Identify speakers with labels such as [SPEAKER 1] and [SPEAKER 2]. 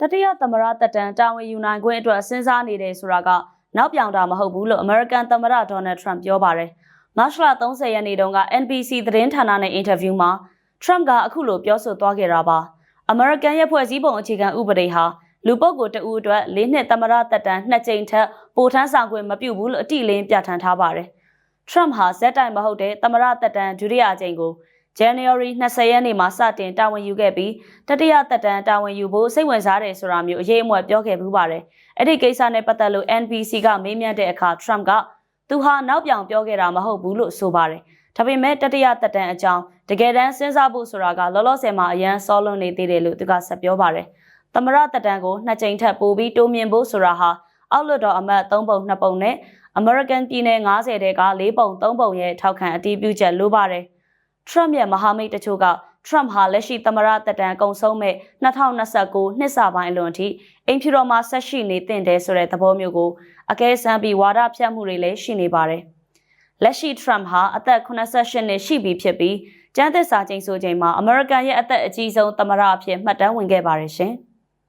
[SPEAKER 1] တတိယသမရတက်တန်တာဝန်ယူနိုင်ခွင့်အတွက်စဉ်းစားနေတယ်ဆိုတာကနောက်ပြောင်တာမဟုတ်ဘူးလို့ American သမရ Donald Trump ပြောပါတယ်။မတ်လ30ရက်နေ့တုန်းက NBC သတင်းဌာနနဲ့အင်တာဗျူးမှာ Trump ကအခုလိုပြောဆိုသွားခဲ့တာပါ။ American ရဲ့ဖွဲ့စည်းပုံအခြေခံဥပဒေဟာလူပုဂ္ဂိုလ်တဦးအတွက်၄နှစ်သမရတက်တန်နှစ်ကြိမ်ထက်ပိုထမ်းဆောင်ခွင့်မပြုဘူးလို့အတိအလင်းပြဋ္ဌာန်းထားပါတယ်။ Trump ဟာဇက်တိုင်မဟုတ်တဲ့သမရတက်တန်ဒုတိယအကြိမ်ကို January 20ရက်နေ့မှာစတင်တာဝန်ယူခဲ့ပြီးတတိယသက်တမ်းတာဝန်ယူဖို့စိတ်ဝင်စားတယ်ဆိုတာမျိုးအရေးအမွက်ပြောခဲ့ပူးပါတယ်။အဲ့ဒီကိစ္စနဲ့ပတ်သက်လို့ NBC ကမေးမြန်းတဲ့အခါ Trump ကသူဟာနောက်ပြောင်ပြောခဲ့တာမဟုတ်ဘူးလို့ဆိုပါတယ်။ဒါပေမဲ့တတိယသက်တမ်းအကြောင်းတကယ်တမ်းစဉ်းစားဖို့ဆိုတာကလောလောဆယ်မှာအရန်စောလွန်နေသေးတယ်လို့သူကဆက်ပြောပါတယ်။သမရသက်တမ်းကိုနှစ်ကြိမ်ထပ်ပိုပြီးတိုးမြင့်ဖို့ဆိုတာဟာအောက်လွှတ်တော်အမတ်3ပုံ2ပုံနဲ့ American ပြည်နယ်90တဲက4ပုံ3ပုံရဲ့ထောက်ခံအတည်ပြုချက်လိုပါတယ်။ Trump ရဲ့မဟာမိတ်တချို့က Trump ဟာလက်ရှိသမရတက်တန်ကုံဆုံးမဲ့2029နှစ်စပိုင်းအလွန်အထိအိမ်ဖြူတော်မှာဆက်ရှိနေတင်တယ်ဆိုတဲ့သဘောမျိုးကိုအကဲဆန်းပြီးဝါဒဖြန့်မှုတွေလည်းရှိနေပါတယ်။လက်ရှိ Trump ဟာအသက်88နှစ်ရှိပြီဖြစ်ပြီးကျန်းသစ္စာကျိန်ဆိုချိန်မှာ American ရဲ့အသက်အကြီးဆုံးသမရအဖြစ်မှတ်တမ်းဝင်ခဲ့ပါတယ်ရှင်။